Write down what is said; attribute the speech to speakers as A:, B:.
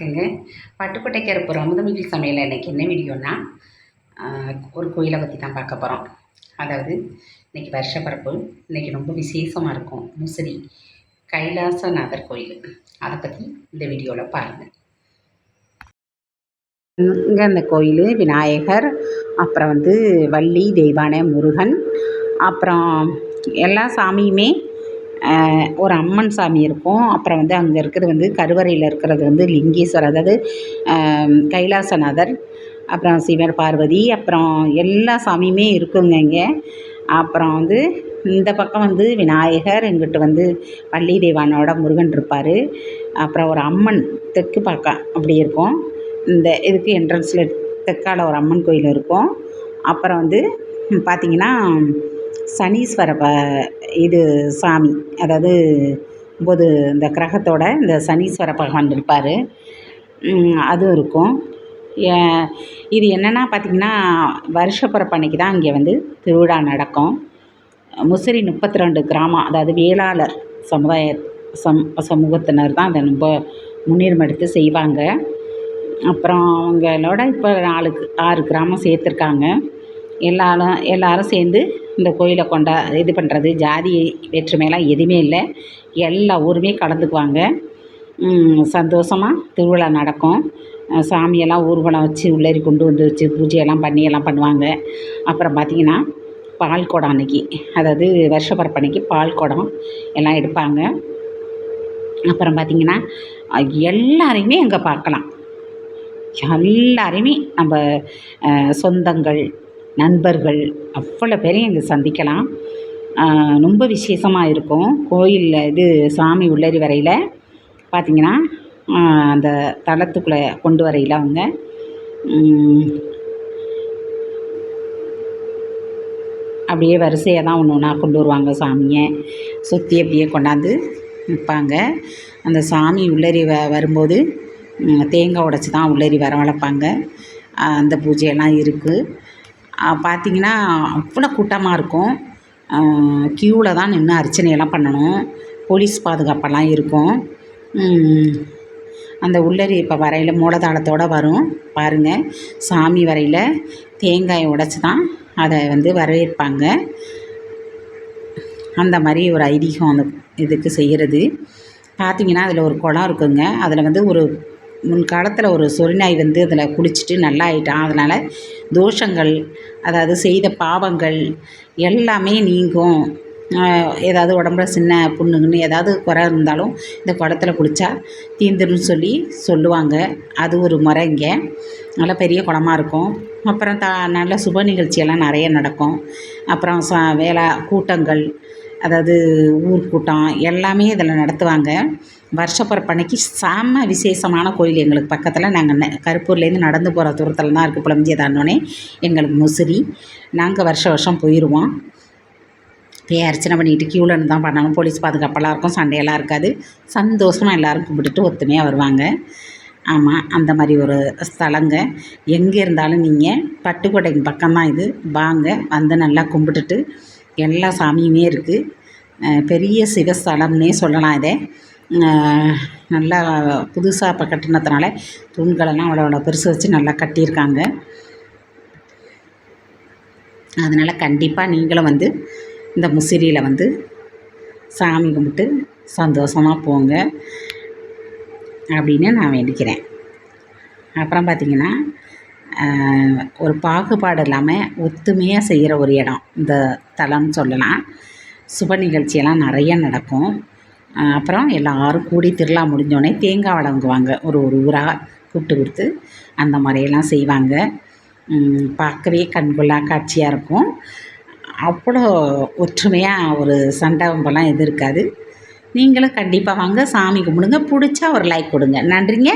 A: வணக்கங்க. பட்டுக்கோட்டை கருப்பு அமுதமிகு சமையல் இன்றைக்கி என்ன வீடியோனா ஒரு கோயிலை பற்றி தான் பார்க்க போகிறோம் அதாவது இன்றைக்கி வருஷப்பிறப்பு இன்றைக்கி ரொம்ப விசேஷமாக இருக்கும். முசிறி கைலாசநாதர் கோயில். அதை பற்றி இந்த வீடியோவில் பாருங்கள் இங்கே அந்த கோயில் விநாயகர் அப்புறம் வந்து வள்ளி தெய்வானை முருகன் அப்புறம் எல்லா சாமியுமே ஒரு அம்மன் சாமி இருக்கும். அப்புறம் வந்து அங்கே இருக்கிறது வந்து கருவறையில் இருக்கிறது வந்து லிங்கேஸ்வரர் அதாவது கைலாசநாதர் அப்புறம் சிவன் பார்வதி அப்புறம் எல்லா சாமியுமே இருக்குங்க இங்கே. அப்புறம் வந்து இந்த பக்கம் வந்து விநாயகர் எங்கிட்ட வந்து பள்ளி தெய்வானோட முருகன் இருப்பார். அப்புறம் ஒரு அம்மன் தெற்கு பக்கம் அப்படி இருக்கும். இந்த இதுக்கு என்ட்ரன்ஸில் தெற்கால ஒரு அம்மன் கோயில் இருக்கும். அப்புறம் வந்து பார்த்திங்கன்னா சனீஸ்வர ப இது சாமி. அதாவது ஒம்பது இந்த கிரகத்தோட இந்த சனீஸ்வர பகவான் இருப்பார். அதுவும் இருக்கும். ஏ- இது என்னென்னா பார்த்திங்கன்னா வருஷப்பிறப்பு அன்னைக்கு தான் இங்கே வந்து திருவிழா நடக்கும். முசிறி முப்பத்தி ரெண்டு கிராமம் அதாவது வேளாளர் சமுதாய சம் சமூகத்தினர் தான் அதை ரொம்ப முன்னுரிமை எடுத்து செய்வாங்க. அப்புறம் அவங்களோட இப்போ நாலு ஆறு கிராமம் சேர்த்துருக்காங்க. எல்லாரும் எல்லாரும் சேர்ந்து இந்த கோயிலை கொண்டா இது பண்ணுறது ஜாதி வேற்றுமையெல்லாம் எதுவுமே இல்லை. எல்லா ஊருமே கலந்துக்குவாங்க. சந்தோஷமாக திருவிழா நடக்கும். சாமியெல்லாம் ஊர்வலம் வச்சு உள்ளேறி கொண்டு வந்து வச்சு பூஜையெல்லாம் பண்ணி எல்லாம் பண்ணுவாங்க. அப்புறம் பார்த்திங்கன்னா பால் குடம் அன்னைக்கு அதாவது வருஷப்பிறப்பு அன்னைக்கு பால் குடம் எல்லாம் எடுப்பாங்க. அப்புறம் பார்த்திங்கன்னா எல்லாரையுமே அங்கே பார்க்கலாம். எல்லாரையுமே நம்ம சொந்தங்கள் நண்பர்கள் அவ்வளோ பேரையும் இங்கே சந்திக்கலாம். ரொம்ப விசேஷமாக இருக்கும். கோயிலில் இது சாமி உள்ளறி வரையில் பார்த்திங்கன்னா அந்த தளத்துக்குள்ளே கொண்டு வரையில் அவங்க. அப்படியே வரிசையாக தான் ஒன்று ஒன்றா கொண்டு வருவாங்க சாமியை. சுற்றி அப்படியே கொண்டாந்து நிற்பாங்க அந்த சாமி உள்ளறி வ வரும்போது தேங்காய் உடச்சி தான் உள்ளறி வரவழைப்பாங்க வளர்ப்பாங்க அந்த பூஜையெல்லாம் இருக்குது பார்த்தீங்கன்னா அவ்வளோ கூட்டமாக இருக்கும். க்யூவில் தான் நின்று அர்ச்சனையெல்லாம் பண்ணணும். போலீஸ் பாதுகாப்பெல்லாம் இருக்கும். அந்த உள்ளரி இப்போ வரையில் மூலதாளத்தோடு வரும். பாருங்கள் சாமி வரையில் தேங்காயை உடச்சி தான் அதை வந்து வரவேற்பாங்க. அந்த மாதிரி ஒரு ஐதீகம் அந்த இதுக்கு செய்கிறது பார்த்தீங்கன்னா அதில் ஒரு குளம் இருக்குங்க. அதில் வந்து ஒரு முன்காலத்தில் ஒரு சொறிநாய் வந்து அதில் குளிச்சுட்டு நல்லா ஆயிட்டான். அதனால் தோஷங்கள் அதாவது செய்த பாவங்கள் எல்லாமே நீங்கும். ஏதாவது உடம்புல சின்ன புண்ணுங்கன்னு ஏதாவது குறை இருந்தாலும் இந்த குளத்துல குளித்தா தீந்துருன்னு சொல்லி சொல்லுவாங்க. அது ஒரு முறை இங்கே. நல்லா பெரிய குளமா இருக்கும். அப்புறம் த நல்ல சுப நிகழ்ச்சியெல்லாம் நிறைய நடக்கும். அப்புறம் ச வேளா கூட்டங்கள் அதாவது ஊர் கூட்டம் எல்லாமே இதில் நடத்துவாங்க. வருஷப்பிறப்பு அன்னைக்கு செம்ம விசேஷமான கோயில் எங்களுக்கு பக்கத்தில். நாங்கள் கருப்பூர்லேருந்து நடந்து போகிற தூரத்தில் தான் இருக்குது புலம்பிய தாண்டோனே எங்களுக்கு முசிறி. நாங்கள் வருஷம் வருஷம் போயிடுவோம் போய் அர்ச்சனை பண்ணிட்டு க்யூவில் தான் பண்ணணும். போலீஸ் பாதுகாப்பெல்லாம் இருக்கும். சண்டையெல்லாம் இருக்காது. சந்தோஷமாக எல்லோரும் கும்பிட்டுட்டு ஒத்துமையாக வருவாங்க. ஆமாம் அந்த மாதிரி ஒரு ஸ்தலங்க. எங்கே இருந்தாலும் நீங்கள் பட்டுக்கோட்டைக்கு பக்கம்தான் இது. வாங்க வந்து நல்லா கும்பிட்டுட்டு எல்லா சாமியுமே இருக்குது பெரிய சிவஸ்தலம்னே சொல்லலாம் இதை. நல்லா புதுசாக இப்போ கட்டினதுனால தூண்களெல்லாம் அவ்வளோ அவ்வளோ பெருசு வச்சு நல்லா கட்டியிருக்காங்க. அதனால் கண்டிப்பாக நீங்களும் வந்து இந்த முசிறியில் வந்து சாமி கும்பிட்டு சந்தோஷமாக போங்க அப்படின்னு நான் வேண்டிக்கிறேன். அப்புறம் பார்த்திங்கன்னா ஒரு பாகுபாடு இல்லாமல் ஒத்துமையாக செய்கிற ஒரு இடம் இந்த தலம்னு சொல்லலாம். சுப நிகழ்ச்சியெல்லாம் நிறைய நடக்கும். அப்புறம் எல்லாரும் கூடி திருவிழா முடிஞ்சோடனே தேங்காய் வழங்குவாங்க. ஒரு ஒரு ஊராக கூப்பிட்டு கொடுத்து அந்த மாதிரியெல்லாம் செய்வாங்க. பார்க்கவே கண்கொள்ளா காட்சியாக இருக்கும். அவ்வளோ ஒற்றுமையாக ஒரு சண்டை எதுவும் இருக்காது. நீங்களும் கண்டிப்பாக வாங்க சாமி கும்பிடுங்க. பிடிச்சா ஒரு லைக் கொடுங்க. நன்றிங்க.